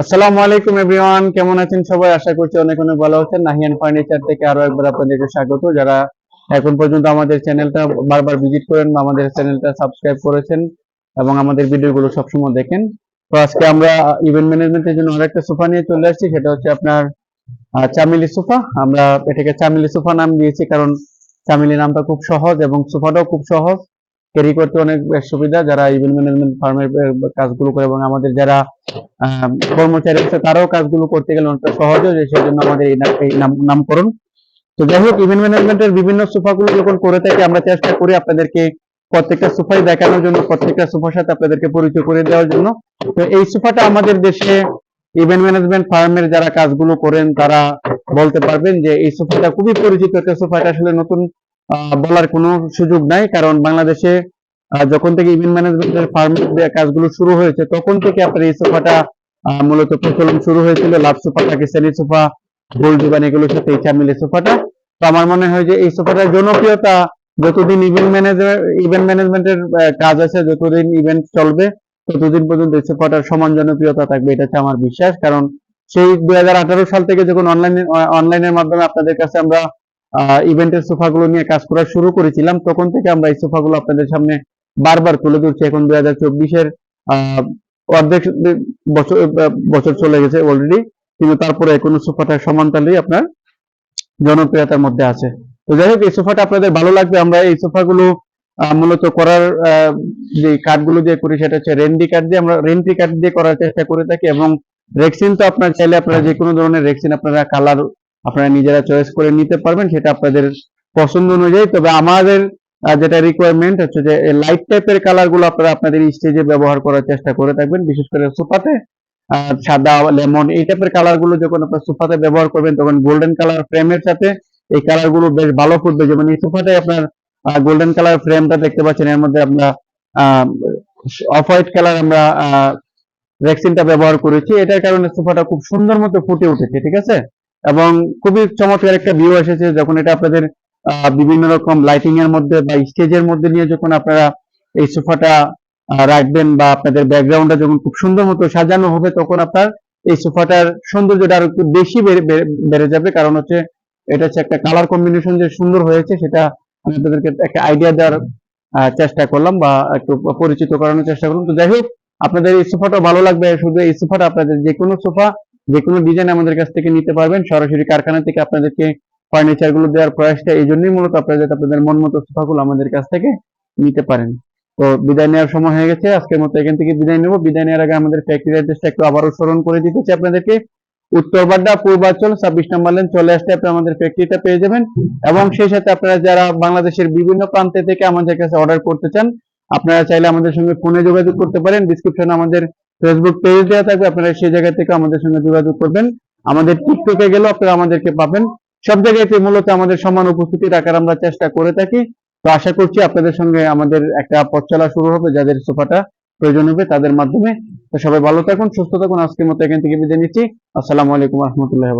আসসালামু আলাইকুম এভরিওয়ান, কেমন আছেন সবাই? আশা করছি অনেক অনেক ভালো আছেন। নাহিয়ান ফার্নিচার থেকে আরও একবার আপনাদেরকে স্বাগত। যারা এখন পর্যন্ত আমাদের চ্যানেলটা বারবার ভিজিট করেন বা আমাদের চ্যানেলটা সাবস্ক্রাইব করেছেন এবং আমাদের ভিডিওগুলো সবসময় দেখেন। তো আজকে আমরা ইভেন্ট ম্যানেজমেন্টের জন্য আরেকটা সোফা নিয়ে চলে আসছি। সেটা হচ্ছে আপনার চামেলি সোফা। আমরা এটাকে চামেলি সোফা নাম দিয়েছি কারণ চামেলি নামটা খুব সহজ এবং সোফাটাও খুব সহজ। ক্যারি করতে অনেক সুবিধা যারা ইভেন্ট ম্যানেজমেন্ট ফার্মের কাজগুলো করে এবং আমাদের যারা কর্মচারী আছে তারাও কাজগুলো করতে গেলে অনেকটা সহজ হয়ে যায় সেজন্য আমাদের এই নামকরণ। তো যাই হোক ইভেন্ট ম্যানেজমেন্টের বিভিন্ন সোফাগুলো যখন করে থাকি আমরা চেষ্টা করি আপনাদেরকে প্রত্যেকটা সোফাই দেখানোর জন্য, প্রত্যেকটা সোফার সাথে আপনাদেরকে পরিচয় করে দেওয়ার জন্য। তো এই সোফাটা আমাদের দেশে ইভেন্ট ম্যানেজমেন্ট ফার্মের যারা কাজগুলো করেন তারা বলতে পারবেন যে এই সোফাটা খুবই পরিচিত। একটা সোফা এটা আসলে নতুন বলার কোনো সুযোগ নাই, কারণ বাংলাদেশে যখন থেকে ইভেন্ট ম্যানেজমেন্টের ফার্মের কাজগুলো শুরু হয়েছে, তখন থেকে আপনার এই সোফাটা মূলত প্রচলন শুরু হয়েছিল। Love sofa Pakistani sofa gold divan এগুলোর সাথে এই চামিলে সোফাটা। তো আমার মনে হয় যে এই সোফাটার জনপ্রিয়তা যতদিন ইভেন্ট ম্যানেজার ইভেন্ট ম্যানেজমেন্টের কাজ আছে, যতদিন ইভেন্ট চলবে, ততদিন পর্যন্ত এই সোফাটার সমান জনপ্রিয়তা থাকবে, এটা হচ্ছে আমার বিশ্বাস। কারণ সেই দুই হাজার আঠারো সাল থেকে যখন অনলাইন অনলাইনের মাধ্যমে আপনাদের কাছে আমরা ইভেন্টের সোফাগুলো নিয়ে কাজ করা শুরু করেছিলাম, তখন থেকে আমরা এই সোফাগুলো আপনাদের সামনে বারবার তুলে ধরছি। এখন দুই হাজার চব্বিশের অর্ধেক বছর চলে গেছে অলরেডি কিন্তু তারপরে কোনো সোফাটা সমানতালেই আপনার জনপ্রিয়তার মধ্যে আছে। তো যাই হোক, এই সোফাটা আপনাদের ভালো লাগবে। আমরা এই সোফাগুলো মূলত করার যে কাঠগুলো দিয়ে করি সেটা হচ্ছে রেন্ডি কাঠ দিয়ে আমরা রেন্টি কাঠ দিয়ে করার চেষ্টা করে থাকি এবং রেক্সিন তো আপনার চাইলে আপনারা যে কোনো ধরনের রেক্সিন আপনারা কালার আপনারা নিজেরা চয়েস করে নিতে পারবেন, সেটা আপনাদের পছন্দ অনুযায়ী। তবে আমাদের যেটা রিকোয়ারমেন্ট হচ্ছে যে লাইট টাইপের কালারগুলো আপনারা আপনাদের স্টেজে ব্যবহার করার চেষ্টা করে থাকবেন, বিশেষ করে সোফাতে। সাদা লেমন এই টাইপের কালারগুলো যখন আপনার সোফাতে ব্যবহার করবেন, তখন গোল্ডেন কালার ফ্রেমের সাথে এই কালারগুলো বেশ ভালো ফুটবে। যেমন এই সোফাটায় আপনার গোল্ডেন কালার ফ্রেমটা দেখতে পাচ্ছেন, এর মধ্যে আমরা অফ হোয়াইট কালার আমরা রেক্সিনটা ব্যবহার করেছি। এটার কারণে সোফাটা খুব সুন্দর মতো ফুটে উঠেছে, ঠিক আছে? এবং খুবই চমৎকার একটা ভিউ এসেছে। যখন এটা আপনাদের বিভিন্ন রকম লাইটিং এর মধ্যে বা স্টেজের মধ্যে নিয়ে যখন আপনারা এই সোফাটা রাখবেন বা আপনাদের ব্যাকগ্রাউন্ডটা যখন খুব সুন্দর মতো সাজানো হবে, তখন আপনার এই সোফাটার সৌন্দর্যটা আরও একটু বেশি বেড়ে যাবে। কারণ হচ্ছে এটা হচ্ছে একটা কালার কম্বিনেশন যে সুন্দর হয়েছে, সেটা আমি আপনাদেরকে একটা আইডিয়া দেওয়ার চেষ্টা করলাম বা একটু পরিচিত করানোর চেষ্টা করলাম। তো যাই হোক, আপনাদের এই সোফাটা ভালো লাগবে। শুধু এই সোফাটা আপনাদের যে কোনো সোফা যে কোনো ডিজাইন আমাদের কাছ থেকে নিতে পারবেন। সরাসরি কারখানা থেকে আপনাদেরকে ফার্নিচারগুলো দেওয়ার প্রয়াসটা এই জন্যই মূলত আপনারা যাতে আপনাদের মন মতো সোফাগুলো আমাদের কাছ থেকে নিতে পারেন। তো বিদায় নেওয়ার সময় হয়ে গেছে, আজকের মতো এখান থেকে বিদায় নেব। বিদায় নেওয়ার আগে আমাদের ফ্যাক্টরি অ্যাড্রেসটা একটু আবারও স্মরণ করে দিতেছি আপনাদেরকে। উত্তর বাড্ডা পূর্বাঞ্চল ছাব্বিশ নম্বর লেন চলে আসতে আপনি আমাদের ফ্যাক্টরিটা পেয়ে যাবেন। এবং সেই সাথে আপনারা যারা বাংলাদেশের বিভিন্ন প্রান্তে থেকে আমাদের কাছে অর্ডার করতে চান, আপনারা চাইলে আমাদের সঙ্গে ফোনে যোগাযোগ করতে পারেন। ডিসক্রিপশনে আমাদের ফেসবুক পেজ দেওয়া থাকবে, আপনারা সেই জায়গা থেকে আমাদের সঙ্গে যোগাযোগ করবেন। আমাদের টিকটকে গেলেও আপনারা আমাদেরকে পাবেন। সব জায়গাতে মূলত আমাদের সমান উপস্থিতি রাখার আমরা চেষ্টা করে থাকি। তো আশা করছি আপনাদের সঙ্গে আমাদের একটা পথ চলা শুরু হবে। যাদের সোফাটা প্রয়োজন হবে তাদের মাধ্যমে। তো সবাই ভালো থাকুন, সুস্থ থাকুন। আজকের মতো এখান থেকে বিদায় নিচ্ছি। আসসালামু আলাইকুম রহমতুল্লাহ